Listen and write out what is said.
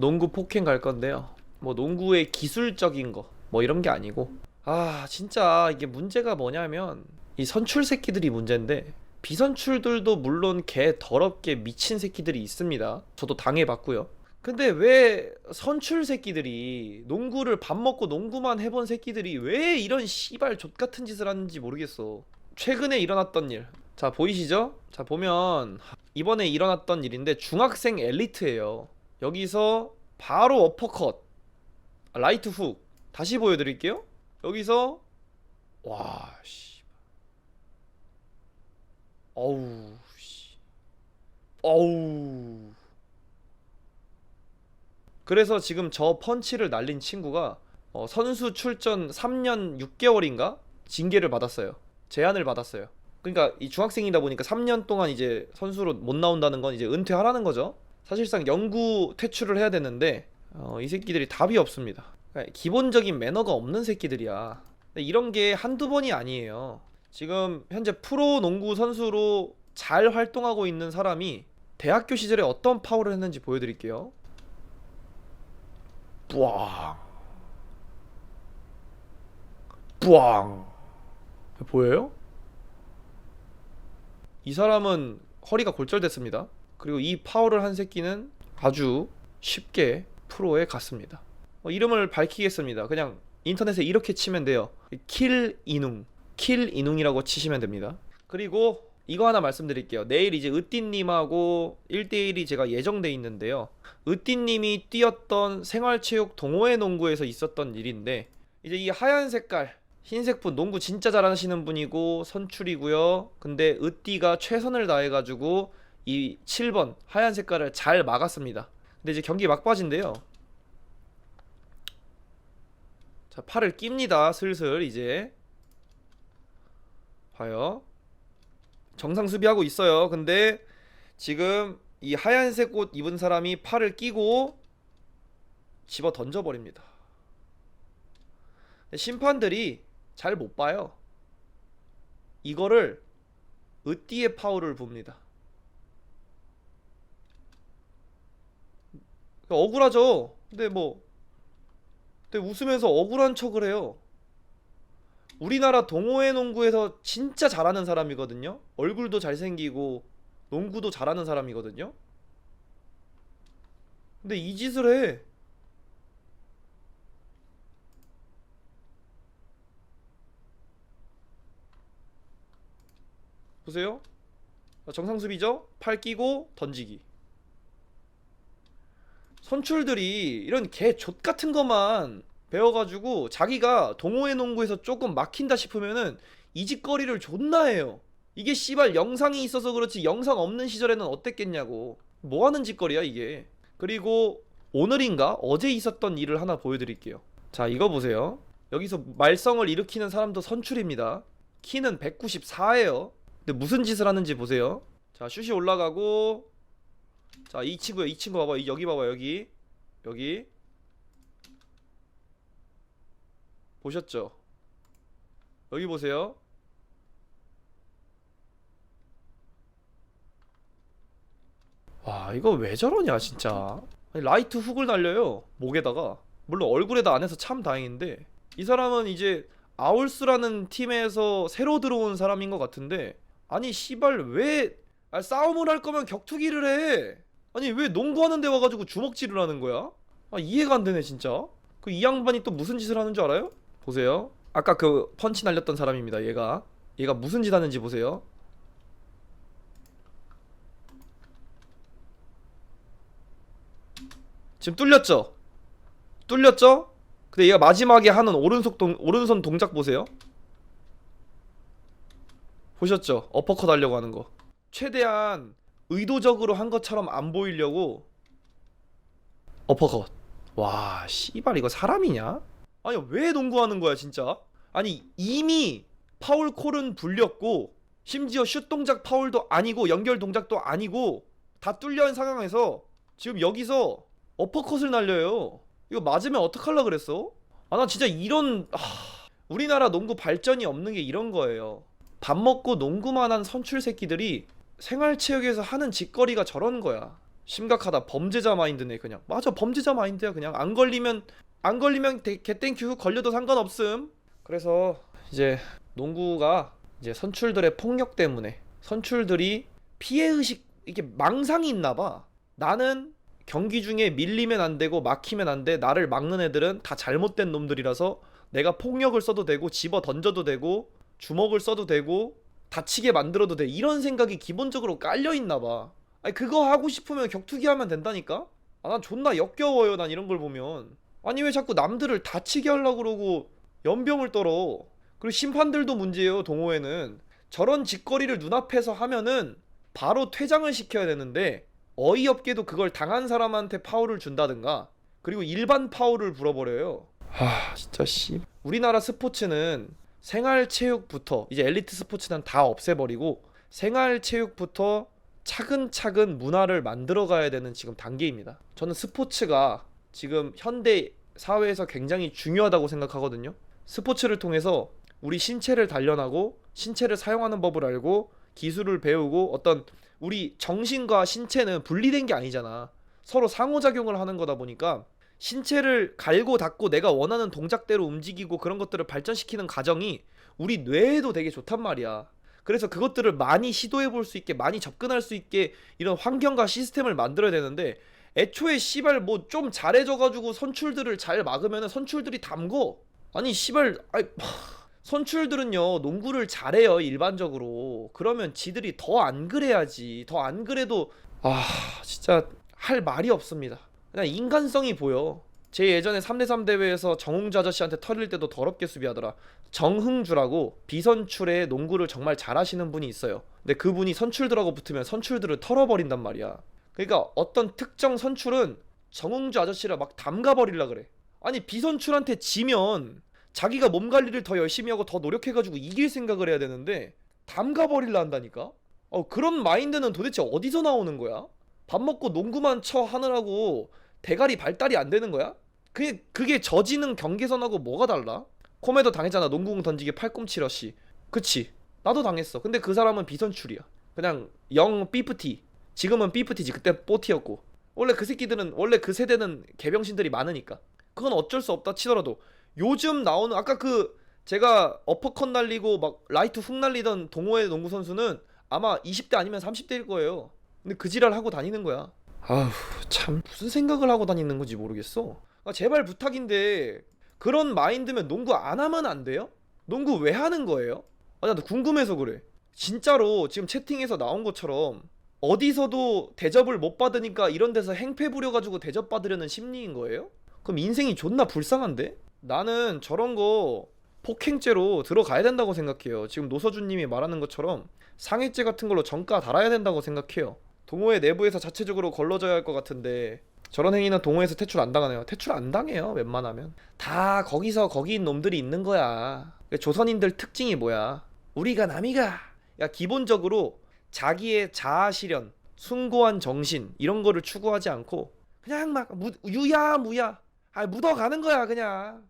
농구 폭행 갈 건데요. 뭐 농구의 기술적인 거 뭐 이런 게 아니고 아 진짜 이게 문제가 뭐냐면 이 선출 새끼들이 문제인데 비선출들도 물론 개 더럽게 미친 새끼들이 있습니다. 저도 당해봤고요. 근데 왜 선출 새끼들이 농구를 밥 먹고 농구만 해본 새끼들이 왜 이런 씨발 족 같은 짓을 하는지 모르겠어. 최근에 일어났던 일. 자 보이시죠? 자 보면 이번에 일어났던 일인데 중학생 엘리트예요. 여기서 바로 어퍼컷, 라이트 훅. 다시 보여드릴게요. 여기서 와 씨. 어우 씨. 어우. 그래서 지금 저 펀치를 날린 친구가 어, 선수 출전 3년 6개월인가 징계를 받았어요. 제한을 받았어요. 그러니까 이 중학생이다 보니까 3년 동안 이제 선수로 못 나온다는 건 이제 은퇴하라는 거죠. 사실상 영구 퇴출을 해야 되는데 어, 이 새끼들이 답이 없습니다. 그러니까 기본적인 매너가 없는 새끼들이야. 이런 게 한두 번이 아니에요. 지금 현재 프로 농구 선수로 잘 활동하고 있는 사람이 대학교 시절에 어떤 파울을 했는지 보여드릴게요. 뿌앙. 뿌앙. 보여요? 이 사람은 허리가 골절됐습니다. 그리고 이 파울을 한 새끼는 아주 쉽게 프로에 갔습니다. 어, 이름을 밝히겠습니다. 그냥 인터넷에 이렇게 치면 돼요. 킬 이웅, 킬 이웅이라고 치시면 됩니다. 그리고 이거 하나 말씀드릴게요. 내일 이제 으띠님하고 1대1이 제가 예정돼 있는데요. 으띠님이 뛰었던 생활체육 동호회 농구에서 있었던 일인데 이제 이 하얀 색깔 흰색 분 농구 진짜 잘하시는 분이고 선출이고요. 근데 으띠가 최선을 다해가지고 이 7번 하얀 색깔을 잘 막았습니다. 근데 이제 경기 막바지인데요. 자 팔을 낍니다. 슬슬 이제 봐요. 정상 수비하고 있어요. 근데 지금 이 하얀색 옷 입은 사람이 팔을 끼고 집어 던져 버립니다. 심판들이 잘 못 봐요. 이거를 으띠의 파울을 봅니다. 억울하죠. 근데 뭐 근데 웃으면서 억울한 척을 해요. 우리나라 동호회 농구에서 진짜 잘하는 사람이거든요. 얼굴도 잘생기고 농구도 잘하는 사람이거든요. 근데 이 짓을 해. 보세요. 정상 수비죠? 팔 끼고 던지기. 선출들이 이런 개족 같은 것만 배워가지고 자기가 동호회 농구에서 조금 막힌다 싶으면은 이짓거리를 존나 해요. 이게 씨발 영상이 있어서 그렇지 영상 없는 시절에는 어땠겠냐고. 뭐 하는 짓거리야 이게. 그리고 오늘인가 어제 있었던 일을 하나 보여드릴게요. 자 이거 보세요. 여기서 말썽을 일으키는 사람도 선출입니다. 키는 194예요. 근데 무슨 짓을 하는지 보세요. 자 슛이 올라가고 자 이 친구요 이 친구 봐봐 여기 봐봐 여기 여기 보셨죠? 여기 보세요. 와 이거 왜 저러냐 진짜. 아니, 라이트 훅을 날려요 목에다가. 물론 얼굴에다 안 해서 참 다행인데 이 사람은 이제 아울스라는 팀에서 새로 들어온 사람인 것 같은데 아니 씨발 왜 아, 싸움을 할 거면 격투기를 해. 아니 왜 농구하는 데 와가지고 주먹질을 하는 거야? 아 이해가 안 되네 진짜. 그 이 양반이 또 무슨 짓을 하는 줄 알아요? 보세요. 아까 그 펀치 날렸던 사람입니다. 얘가 얘가 무슨 짓 하는지 보세요. 지금 뚫렸죠? 뚫렸죠? 근데 얘가 마지막에 하는 오른손 동 오른손 동작 보세요. 보셨죠? 어퍼컷 하려고 하는 거. 최대한 의도적으로 한 것처럼 안 보이려고 어퍼컷. 와, 씨발 이거 사람이냐? 아니 왜 농구하는 거야 진짜? 아니 이미 파울 콜은 불렸고 심지어 슛 동작 파울도 아니고 연결 동작도 아니고 다 뚫려 있는 상황에서 지금 여기서 어퍼컷을 날려요. 이거 맞으면 어떡할라 그랬어? 아 나 진짜 이런 하... 우리나라 농구 발전이 없는 게 이런 거예요. 밥 먹고 농구만 한 선출 새끼들이 생활체육에서 하는 짓거리가 저런 거야. 심각하다. 범죄자 마인드네 그냥. 맞아 범죄자 마인드야 그냥. 안 걸리면 안 걸리면 대- 개땡큐 걸려도 상관없음. 그래서 이제 농구가 이제 선출들의 폭력 때문에 선출들이 피해 의식 이게 망상이 있나 봐. 나는 경기 중에 밀리면 안 되고 막히면 안 돼. 나를 막는 애들은 다 잘못된 놈들이라서 내가 폭력을 써도 되고 집어 던져도 되고 주먹을 써도 되고 다치게 만들어도 돼. 이런 생각이 기본적으로 깔려 있나 봐. 아니 그거 하고 싶으면 격투기 하면 된다니까? 아 난 존나 역겨워요 난 이런 걸 보면. 아니 왜 자꾸 남들을 다치게 하려고 그러고 연병을 떨어? 그리고 심판들도 문제예요 동호회는. 저런 짓거리를 눈앞에서 하면은 바로 퇴장을 시켜야 되는데 어이없게도 그걸 당한 사람한테 파울을 준다든가 그리고 일반 파울을 불어버려요. 하 진짜 씨. 우리나라 스포츠는 생활체육부터 이제 엘리트 스포츠는 다 없애버리고 생활체육부터 차근차근 문화를 만들어 가야 되는 지금 단계입니다. 저는 스포츠가 지금 현대 사회에서 굉장히 중요하다고 생각하거든요. 스포츠를 통해서 우리 신체를 단련하고 신체를 사용하는 법을 알고 기술을 배우고 어떤 우리 정신과 신체는 분리된 게 아니잖아. 서로 상호작용을 하는 거다 보니까 신체를 갈고 닦고 내가 원하는 동작대로 움직이고 그런 것들을 발전시키는 과정이 우리 뇌에도 되게 좋단 말이야. 그래서 그것들을 많이 시도해 볼 수 있게 많이 접근할 수 있게 이런 환경과 시스템을 만들어야 되는데 애초에 씨발 뭐 좀 잘해져 가지고 선출들을 잘 막으면은 선출들이 담궈. 아니 씨발 아이 선출들은요 농구를 잘해요 일반적으로 그러면 지들이 더 안 그래야지 더 안 그래도 아 진짜 할 말이 없습니다 그냥 인간성이 보여. 제 예전에 3대3 대회에서 정웅주 아저씨한테 털릴 때도 더럽게 수비하더라. 정흥주라고 비선출의 농구를 정말 잘하시는 분이 있어요. 근데 그분이 선출들하고 붙으면 선출들을 털어버린단 말이야. 그러니까 어떤 특정 선출은 정웅주 아저씨를 막 담가버리려 그래. 아니 비선출한테 지면 자기가 몸 관리를 더 열심히 하고 더 노력해가지고 이길 생각을 해야 되는데 담가버리려 한다니까? 어 그런 마인드는 도대체 어디서 나오는 거야? 밥 먹고 농구만 쳐 하느라고 대가리 발달이 안 되는 거야? 그게 그게 저지능 경계선하고 뭐가 달라? 코메도 당했잖아 농구공 던지기 팔꿈치 러시 그치. 나도 당했어. 근데 그 사람은 비선출이야. 그냥 영 삐프티. 지금은 삐프티지. 그때 뽀티였고. 원래 그 새끼들은 원래 그 세대는 개병신들이 많으니까. 그건 어쩔 수 없다 치더라도. 요즘 나오는 아까 그 제가 어퍼컷 날리고 막 라이트 훅 날리던 동호회 농구 선수는 아마 20대 아니면 30대일 거예요. 근데 그 지랄 하고 다니는 거야. 아휴 참 무슨 생각을 하고 다니는 건지 모르겠어. 아, 제발 부탁인데 그런 마인드면 농구 안 하면 안 돼요? 농구 왜 하는 거예요? 아, 나 궁금해서 그래. 진짜로 지금 채팅에서 나온 것처럼 어디서도 대접을 못 받으니까 이런 데서 행패 부려가지고 대접 받으려는 심리인 거예요? 그럼 인생이 존나 불쌍한데? 나는 저런 거 폭행죄로 들어가야 된다고 생각해요. 지금 노서준님이 말하는 것처럼 상해죄 같은 걸로 정가 달아야 된다고 생각해요. 동호회 내부에서 자체적으로 걸러져야 할 것 같은데 저런 행위는 동호회에서 퇴출 안 당하네요. 퇴출 안 당해요. 웬만하면 다 거기서 거기인 놈들이 있는 거야. 조선인들 특징이 뭐야? 우리가 남이가. 야 기본적으로 자기의 자아 실현, 숭고한 정신 이런 거를 추구하지 않고 그냥 막 무, 유야무야. 아 묻어가는 거야 그냥